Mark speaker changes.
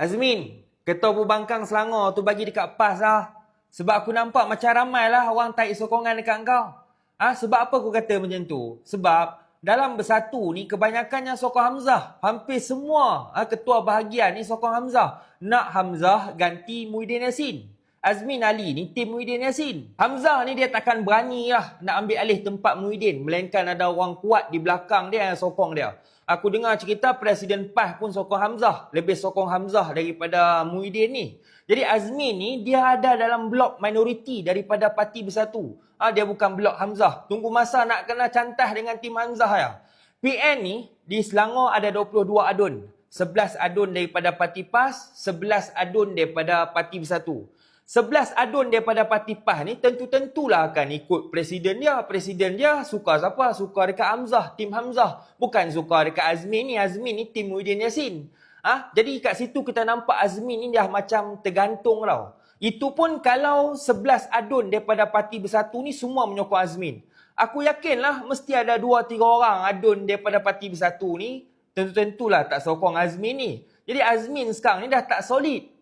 Speaker 1: Azmin, ketua pembangkang Selangor tu bagi dekat PAS lah. Sebab aku nampak macam ramai lah orang tarik sokongan dekat kau. Ah, ha? Sebab apa aku kata macam tu? Sebab dalam bersatu ni kebanyakan yang sokong Hamzah. Hampir semua ha, ketua bahagian ni sokong Hamzah. Nak Hamzah ganti Muhyiddin Yassin. Azmin Ali ni tim Muhyiddin Yassin. Hamzah ni dia takkan berani lah nak ambil alih tempat Muhyiddin. Melainkan ada orang kuat di belakang dia yang sokong dia. Aku dengar cerita Presiden PAS pun sokong Hamzah. Lebih sokong Hamzah daripada Muhyiddin ni. Jadi Azmin ni dia ada dalam blok minoriti daripada parti bersatu. Ah ha, dia bukan blok Hamzah. Tunggu masa nak kena cantas dengan tim Hamzah ya. PN ni di Selangor ada 22 adun. 11 adun daripada parti PAS, 11 adun daripada parti bersatu. 11 adun daripada parti PAS ni tentu-tentulah akan ikut presiden dia. Presiden dia suka siapa? Suka dekat Hamzah, tim Hamzah. Bukan suka dekat Azmin ni. Azmin ni tim Muhyiddin Yassin. Ah, ha? Jadi kat situ kita nampak Azmin ni dah macam tergantung tau. Itu pun kalau 11 adun daripada parti bersatu ni semua menyokong Azmin. Aku yakinlah mesti ada 2-3 orang adun daripada parti bersatu ni tentu-tentulah tak sokong Azmin ni. Jadi Azmin sekarang ni dah tak solid.